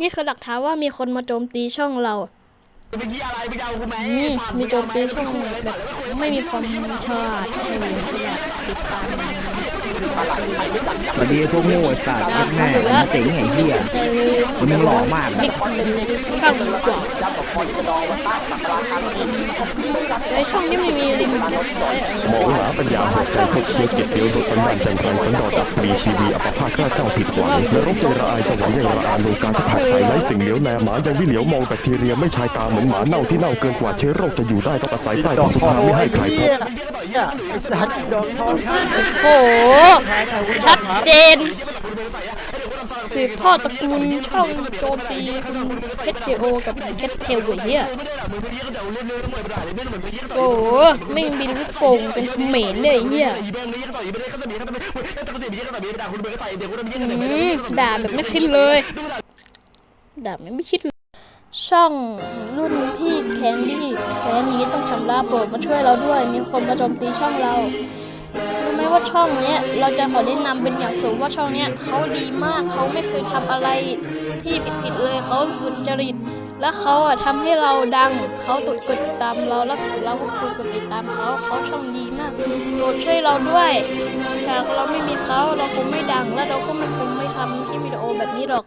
นี่คือหลักฐานว่ามีคนมาโจมตีช่องเราเป็นที่อะไรไปเอากูไหมนี่มีโจมตีช่องแบบไม่มีความฉลาดเออฉลาดติดตามสวัสดีพวกโง่ไอ้สัตว์แม่งเจ๋งไอ้เหี้ยแต่ลืมคุณมึงหล่อมากคลิกเป็นในช่องดีกว่า ไอช่องนี้ไม่มีลิมิตนะเอ้ยมองหาปัญญาหดใจพวกเคี้ยวเก็บเดียวโดยสันดานจังไรสันดอดับมีชีวีอัปภาคราเจ้าผิดหวังนรกใจระอายสวรรค์ยังระอาโลกาที่ผักใสไร้สิ่งเหลียวแลหมายังวิเหลียวมองแบคทีเรียไม่ชายตาเหมือนหมาเน่าที่เน่าเกินกว่าเชื้อโรคจะอยู่ได้ต้องอาศัยใต้ท้องสุภาไม่ให้ใครพบโอ้โหชัดเจน สืบทอดตระกูลช่องโจมตีคุณเพชรเทโอกับเพชรเทลเวียโอ้โหไม่บินลูกโป่งเป็นเขมรเลยไอ้เฮียด่าแบบไม่คิดเลยด่าแบบไม่คิดเลยช่องรุ่นพี่แคนดี้แคนนี้ต้องชำระโปรดมาช่วยเราด้วย มีคนมาโจมตีช่องเรา ช่องเนี้ยเราจะขอแนะนำเป็นอย่างสูงว่าช่องเนี้ยเขาดีมากเขาไม่เคยทำอะไรที่ผิดๆเลยเขาสุจริต และเขาอะทำให้เราดังเขาตดกดติดตามเราแล้วเราก็กดกดติดตามเขาเขาช่องดีมากโปรดช่วยเราด้วยหากเราไม่มีเขาเราคงไม่ดังและเราก็ไม่คงไม่ทำคลิปวิดีโอแบบนี้หรอก